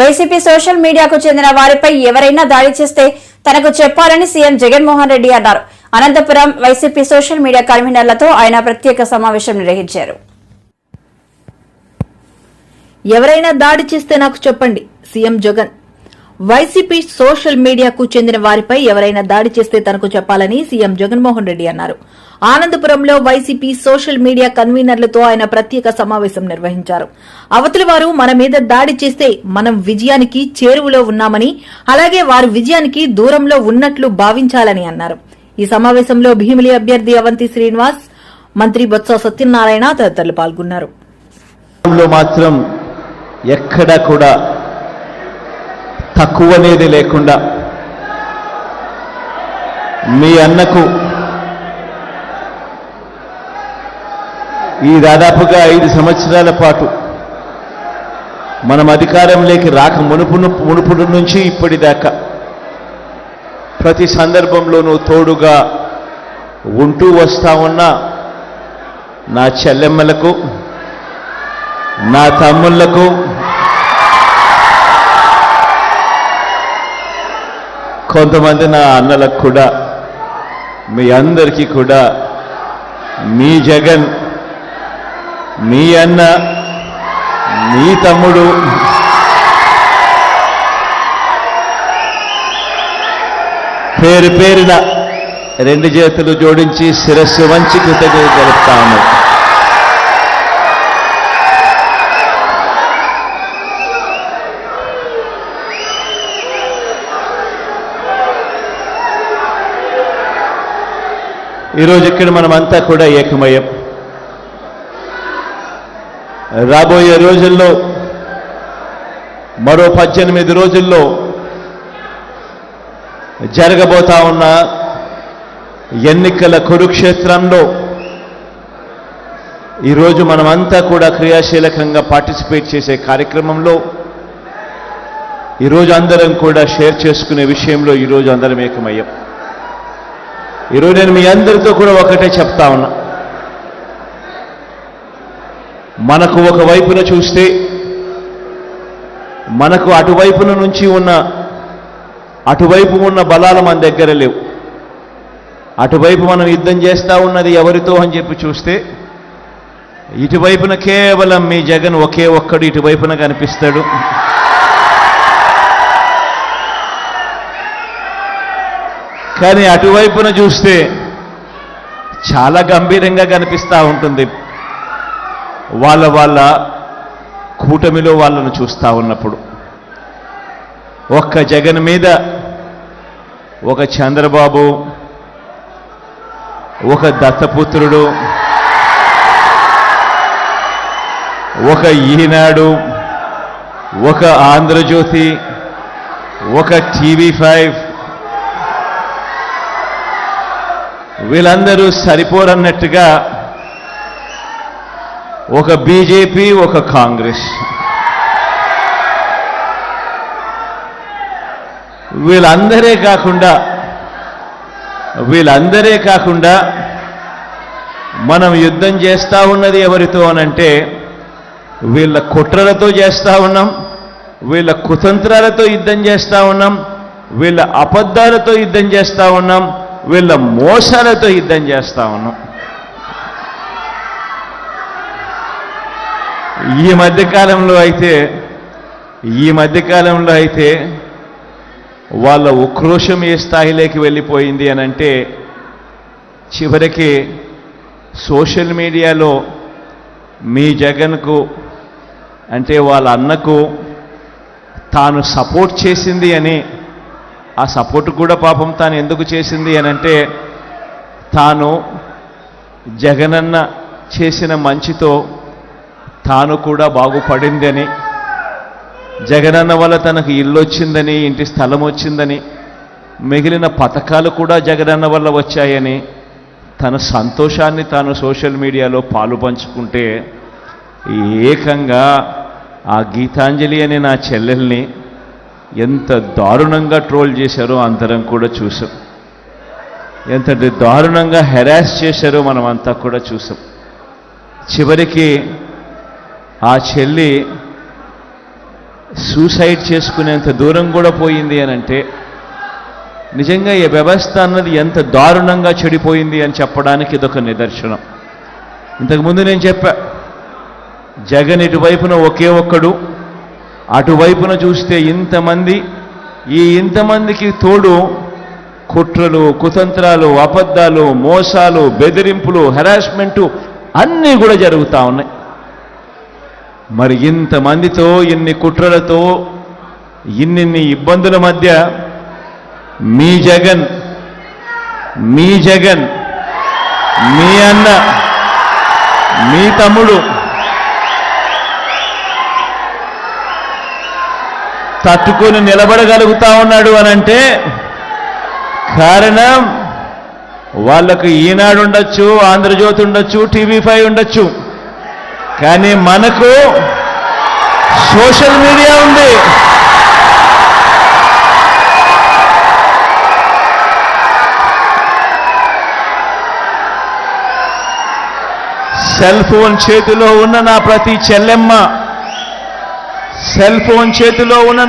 YCP social మీడియాకు చెందిన వారిపై ఎవరైనా దాడి చేస్తే తనకు చెప్పాలని సీఎం జగన్మోహన్ రెడ్డి అన్నారు. అనంతపురం వైసీపీ సోషల్ మీడియా కన్వీనర్లతో ఆయన ప్రత్యేక సమావేశం నిర్వహించారు. ఎవరైనా దాడి చేస్తే నాకు చెప్పండి సీఎం జగన్. వైసీపీ సోషల్ మీడియాకు చెందిన వారిపై ఎవరైనా దాడి చేస్తే తనకు చెప్పాలని సీఎం జగన్మోహన్ రెడ్డి అన్నారు. ఆనందపురంలో వైసీపీ సోషల్ మీడియా కన్వీనర్లతో ఆయన ప్రత్యేక సమావేశం నిర్వహించారు. అవతలి వారు మన మీద దాడి చేస్తే మనం విజయానికి చేరువలో ఉన్నామని అలాగే వారు విజయానికి దూరంలో ఉన్నట్లు భావించాలని అన్నారు. ఈ సమావేశంలో భీమిలి అభ్యర్థి అవంతి శ్రీనివాస్ మంత్రి బొత్స సత్యనారాయణ తదితరులు పాల్గొన్నారు. మాత్రం కూడా తక్కువ అనేది లేకుండా మీ అన్నకు ఈ దాదాపుగా ఐదు సంవత్సరాల పాటు మనం అధికారంలోకి రాక మునుపు మునుపుడు నుంచి ఇప్పటిదాకా ప్రతి సందర్భంలోనూ తోడుగా ఉంటూ వస్తా ఉన్న నా చెల్లెమ్మలకు నా తమ్ముళ్ళకు కొంతమంది నా అన్నలకు కూడా మీ అందరికీ కూడా మీ జగన్ మీ అన్న మీ తమ్ముడు పేరు పేరున రెండు చేతులు జోడించి శిరస్సు వంచి కృతజ్ఞత తెలుపుతా ఈరోజు ఇక్కడ మనమంతా కూడా ఏకమయం రాబోయే రోజుల్లో మరో పద్దెనిమిది రోజుల్లో జరగబోతా ఉన్న ఎన్నికల కురుక్షేత్రంలో ఈరోజు మనమంతా కూడా క్రియాశీలకంగా పార్టిసిపేట్ చేసే కార్యక్రమంలో ఈరోజు అందరం కూడా షేర్ చేసుకునే విషయంలో ఈరోజు అందరం ఏకమయ్యాం. ఈరోజు నేను మీ అందరితో కూడా ఒకటే చెప్తా ఉన్నా. మనకు ఒక వైపున చూస్తే మనకు అటువైపున నుంచి ఉన్న అటువైపు ఉన్న బలాలు మన దగ్గర లేవు. అటువైపు మనం యుద్ధం చేస్తూ ఉన్నది ఎవరితో అని చెప్పి చూస్తే ఇటువైపున కేవలం మీ జగన్ ఒకే ఒక్కడు ఇటువైపున కనిపిస్తాడు. కానీ అటువైపున చూస్తే చాలా గంభీరంగా కనిపిస్తూ ఉంటుంది. వాళ్ళ వాళ్ళ కూటమిలో వాళ్ళను చూస్తూ ఉన్నప్పుడు. ఒక్క జగన్ మీద ఒక చంద్రబాబు ఒక దత్తపుత్రుడు ఒక ఈనాడు ఒక ఆంధ్రజ్యోతి ఒక టీవీ ఫైవ్ వీళ్ళందరూ సరిపోరన్నట్టుగా ఒక బీజేపీ ఒక కాంగ్రెస్. వీళ్ళందరే కాకుండా వీళ్ళందరే కాకుండా మనం యుద్ధం చేస్తూ ఉన్నది ఎవరితో అనంటే వీళ్ళ కుట్రలతో చేస్తూ ఉన్నాం వీళ్ళ కుతంత్రాలతో యుద్ధం చేస్తూ ఉన్నాం వీళ్ళ అబద్ధాలతో యుద్ధం చేస్తూ ఉన్నాం వీళ్ళ మోసాలతో యుద్ధం చేస్తా ఉన్నాం. ఈ మధ్యకాలంలో అయితే ఈ మధ్యకాలంలో అయితే వాళ్ళ ఉక్రోషం ఏ స్థాయిలోకి వెళ్ళిపోయింది అని అంటే చివరికి సోషల్ మీడియాలో మీ జగన్కు అంటే వాళ్ళ అన్నకు తాను సపోర్ట్ చేసింది అని ఆ సపోర్ట్ కూడా పాపం తాను ఎందుకు చేసింది అని అంటే తాను జగనన్న చేసిన మంచితో తాను కూడా బాగుపడిందని జగనన్న వల్ల తనకు ఇల్లు వచ్చిందని ఇంటి స్థలం వచ్చిందని మిగిలిన పథకాలు కూడా జగనన్న వల్ల వచ్చాయని తన సంతోషాన్ని తాను సోషల్ మీడియాలో పాలు పంచుకుంటే ఏకంగా ఆ గీతాంజలి అనే నా చెల్లెల్ని ఎంత దారుణంగా ట్రోల్ చేశారో అందరం కూడా చూసాం. ఎంత దారుణంగా హెరాస్ చేశారో మనం అంతా కూడా చూసాం. చివరికి ఆ చెల్లి సూసైడ్ చేసుకునేంత దూరం కూడా పోయింది అని అంటే నిజంగా ఈ వ్యవస్థ అన్నది ఎంత దారుణంగా చెడిపోయింది అని చెప్పడానికి ఇదొక నిదర్శనం. ఇంతకుముందు నేను చెప్పా జగన్ ఇటువైపున ఒకే ఒక్కడు అటువైపున చూస్తే ఇంతమంది ఈ ఇంతమందికి తోడు కుట్రలు కుతంత్రాలు అబద్ధాలు మోసాలు బెదిరింపులు హెరాస్మెంటు అన్నీ కూడా జరుగుతూ ఉన్నాయి. మరి ఇంతమందితో ఇన్ని కుట్రలతో ఇన్నిన్ని ఇబ్బందుల మధ్య మీ జగన్ మీ జగన్ మీ అన్న మీ తమ్ముడు తట్టుకొని నిలబడగలుగుతా ఉన్నాడు అనంటే కారణం వాళ్ళకు ఈనాడు ఉండొచ్చు ఆంధ్రజ్యోతి ఉండొచ్చు టీవీ ఫైవ్ ఉండొచ్చు. కానీ మనకు సోషల్ మీడియా ఉంది. సెల్ ఫోన్ చేతిలో ఉన్న నా ప్రతి చెల్లెమ్మ సెల్ ఫోన్ చేతిలో ఉన్న